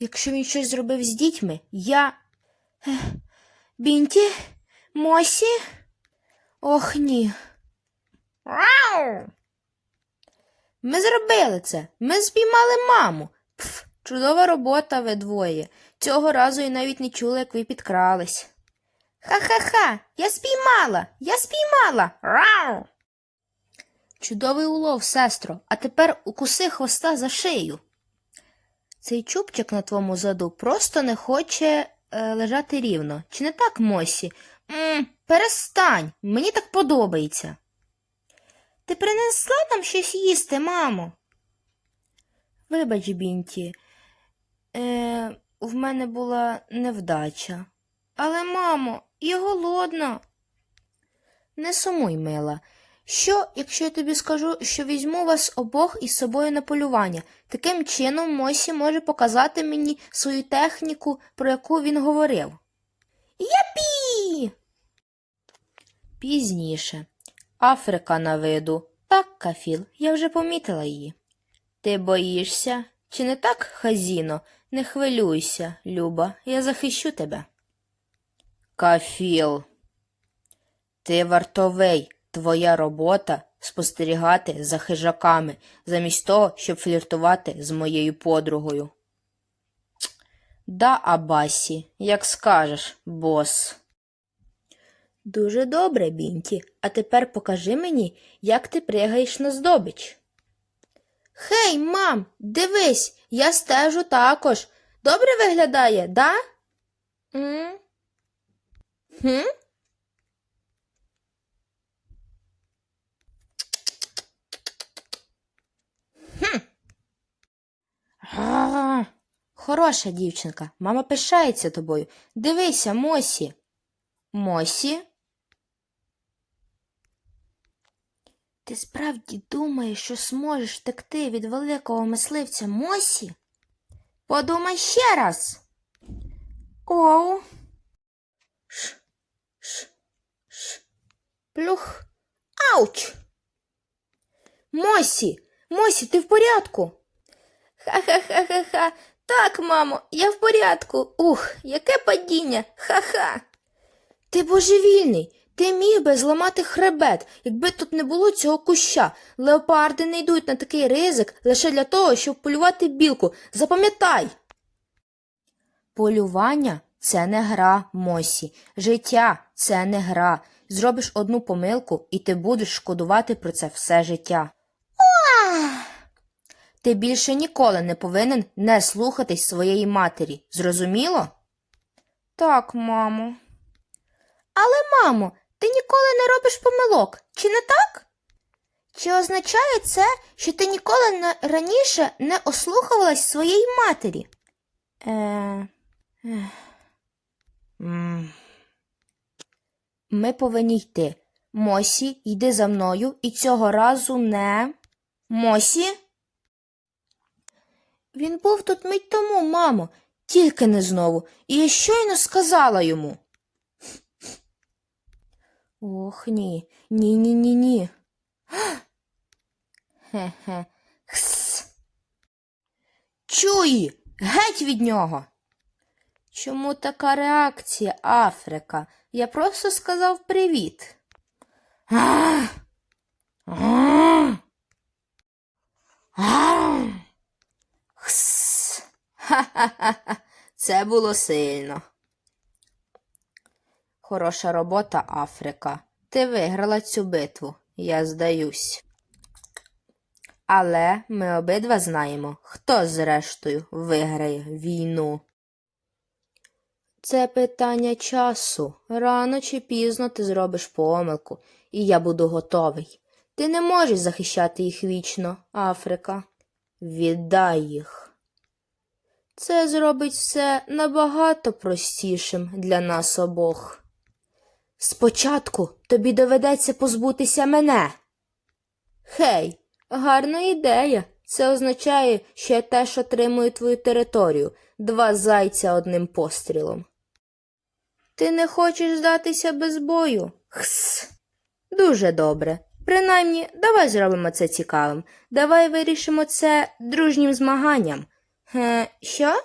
Якщо він щось зробив з дітьми, я. Бінті? Мосі? Ох ні. Ми зробили це. Ми спіймали маму. Пф, чудова робота ви двоє. Цього разу я навіть не чула, як ви підкрались. Ха-ха-ха, я спіймала, я спіймала. Рау! Чудовий улов, сестро, а тепер укуси хвоста за шию. Цей чубчик на твоєму заду просто не хоче е, лежати рівно. Чи не так, Мосі? м перестань, мені так подобається. Ти принесла нам щось їсти, мамо? Вибач, Бінті, е, в мене була невдача. Але, мамо, я голодна. Не сумуй, мила. Що, якщо я тобі скажу, що візьму вас обох із собою на полювання? Таким чином Мосі може показати мені свою техніку, про яку він говорив. Япі! Пізніше. Африка на виду. Так, Кафіл, я вже помітила її. Ти боїшся? Чи не так, Хазіно? Не хвилюйся, Люба, я захищу тебе. Кафіл. Ти вартовий. Твоя робота спостерігати за хижаками, замість того, щоб фліртувати з моєю подругою. Да, Абасі, як скажеш, бос. Дуже добре, Бінті. А тепер покажи мені, як ти пригаєш на здобич. Хей, мам, дивись, я стежу також. Добре виглядає, да? М? Хм? А, Хороша дівчинка, мама пишається тобою. Дивися, Мосі. Мосі? Ти справді думаєш, що зможеш втекти від великого мисливця Мосі? Подумай ще раз. Оу. Ш, ш, ш. Плюх. Ауч. Мосі, Мосі, ти в порядку? Ха-ха-ха-ха-ха. Так, мамо, я в порядку. Ух, яке падіння. Ха-ха. Ти божевільний. Ти міг би зламати хребет, якби тут не було цього куща. Леопарди не йдуть на такий ризик лише для того, щоб полювати білку. Запам'ятай. Полювання це не гра, Мосі. Життя це не гра. Зробиш одну помилку, і ти будеш шкодувати про це все життя. Ти більше ніколи не повинен не слухатись своєї матері. Зрозуміло? Так, мамо. Але, мамо, ти ніколи не робиш помилок, чи не так? Чи означає це, що ти ніколи не, раніше не ослухувалась своєї матері? Е... Ми повинні йти. Мосі, йди за мною і цього разу не. Мосі? Він був тут мить тому, мамо, тільки не знову, і я щойно сказала йому. Ох, ні, ні, ні, ні, ні. Хе-хе. Хс. Чуї, геть від нього. Чому така реакція, Африка? Я просто сказав привіт. А! А! А! Ха-ха-ха. Це було сильно. Хороша робота, Африка. Ти виграла цю битву. Я здаюсь. Але ми обидва знаємо, хто зрештою виграє війну. Це питання часу. Рано чи пізно ти зробиш помилку, і я буду готовий. Ти не можеш захищати їх вічно, Африка. Віддай їх. Це зробить все набагато простішим для нас обох. Спочатку тобі доведеться позбутися мене. Хей, гарна ідея. Це означає, що я теж отримую твою територію, два зайця одним пострілом. Ти не хочеш здатися без бою? Хс. Дуже добре. Принаймні, давай зробимо це цікавим. Давай вирішимо це дружнім змаганням. Е, що?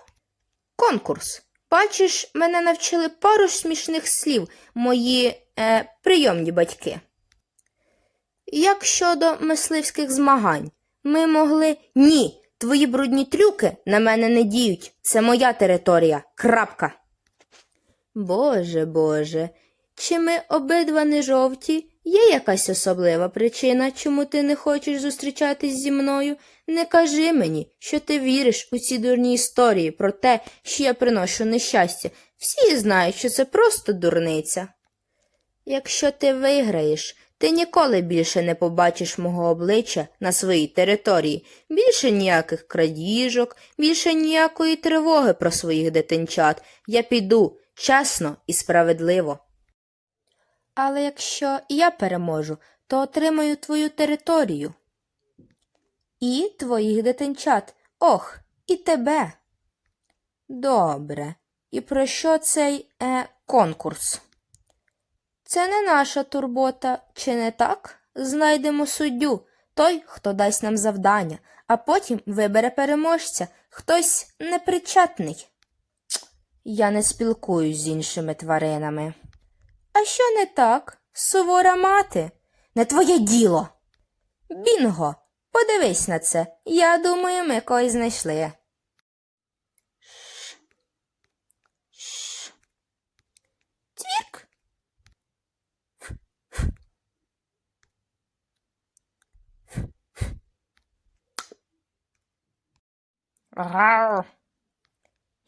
конкурс. Бачиш, мене навчили пару смішних слів мої е, прийомні батьки. Як щодо мисливських змагань, ми могли. Ні, твої брудні трюки на мене не діють. Це моя територія. Крапка. Боже, Боже, чи ми обидва не жовті? Є якась особлива причина, чому ти не хочеш зустрічатись зі мною? Не кажи мені, що ти віриш у ці дурні історії про те, що я приношу нещастя. Всі знають, що це просто дурниця. Якщо ти виграєш, ти ніколи більше не побачиш мого обличчя на своїй території, більше ніяких крадіжок, більше ніякої тривоги про своїх дитинчат. Я піду чесно і справедливо. Але якщо я переможу, то отримаю твою територію. І твоїх дитинчат. Ох, і тебе. Добре. І про що цей е, конкурс? Це не наша турбота, чи не так? Знайдемо суддю, той, хто дасть нам завдання, а потім вибере переможця, хтось непричетний. Я не спілкуюсь з іншими тваринами. А що не так? Сувора мати? Не твоє діло. Бінго, подивись на це. Я думаю, ми когось знайшли. Твірк.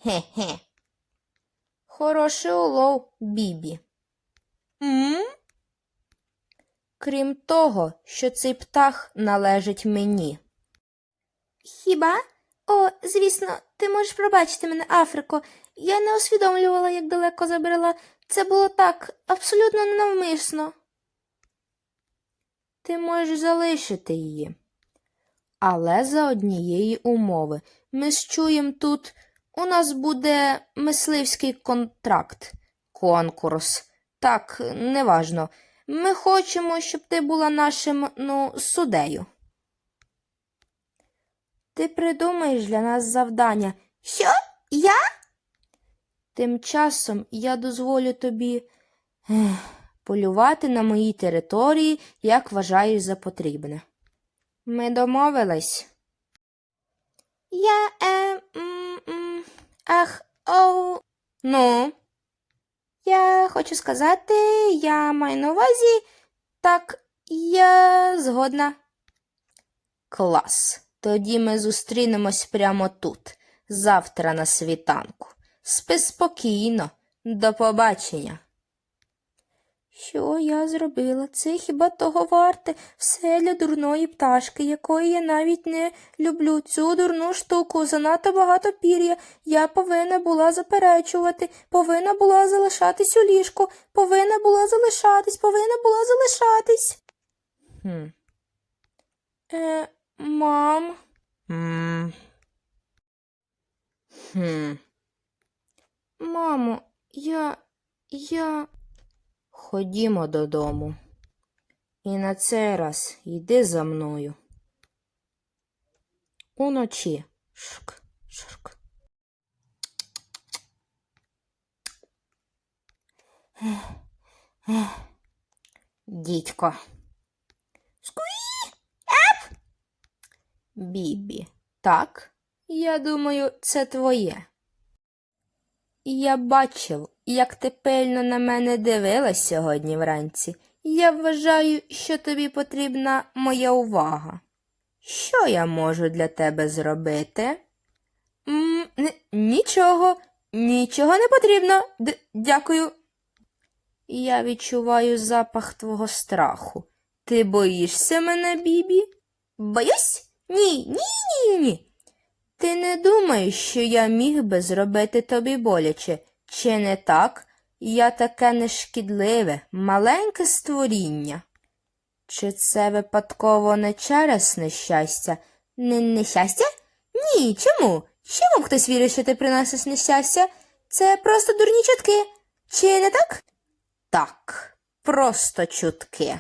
Хе-хе. Хороший улов, Бібі. М? Крім того, що цей птах належить мені. Хіба? О, звісно, ти можеш пробачити мене, Африко. Я не усвідомлювала, як далеко забрела. Це було так, абсолютно ненавмисно. Ти можеш залишити її. Але за однієї умови. Ми чуємо тут, у нас буде мисливський контракт, конкурс. Так, неважно. Ми хочемо, щоб ти була нашим, ну, суддею. Ти придумаєш для нас завдання. Що? Я? Тим часом я дозволю тобі ех, полювати на моїй території, як вважаєш за потрібне. Ми домовились. Я е. М, м, ах, оу. Ну. Я хочу сказати, я маю на увазі, так я згодна. Клас. Тоді ми зустрінемось прямо тут, завтра на світанку. Спи спокійно, до побачення. Що я зробила? Це хіба того варте? Все для дурної пташки, якої я навіть не люблю. Цю дурну штуку, занадто багато пір'я. Я повинна була заперечувати, повинна була залишатись у ліжку, повинна була залишатись, повинна була залишатись. Хм. Е, мам. М. Хм. Мамо, я. я. Ходімо додому. І на цей раз йди за мною. Уночі. Шк, шк. Дідько. Скуї! Еп! Бібі. Так, я думаю, це твоє. Я бачив, як ти пильно на мене дивилась сьогодні вранці. Я вважаю, що тобі потрібна моя увага. Що я можу для тебе зробити? м нічого, нічого не потрібно. Д- дякую. Я відчуваю запах твого страху. Ти боїшся мене, Бібі? Боюсь? Ні, ні, ні, ні. Ти не думаєш, що я міг би зробити тобі боляче, чи не так? Я таке нешкідливе, маленьке створіння. Чи це випадково не через нещастя? Не нещастя? Ні, чому? Чому хтось вірить, що ти приносиш нещастя? Це просто дурні чутки. Чи не так? Так, просто чутки.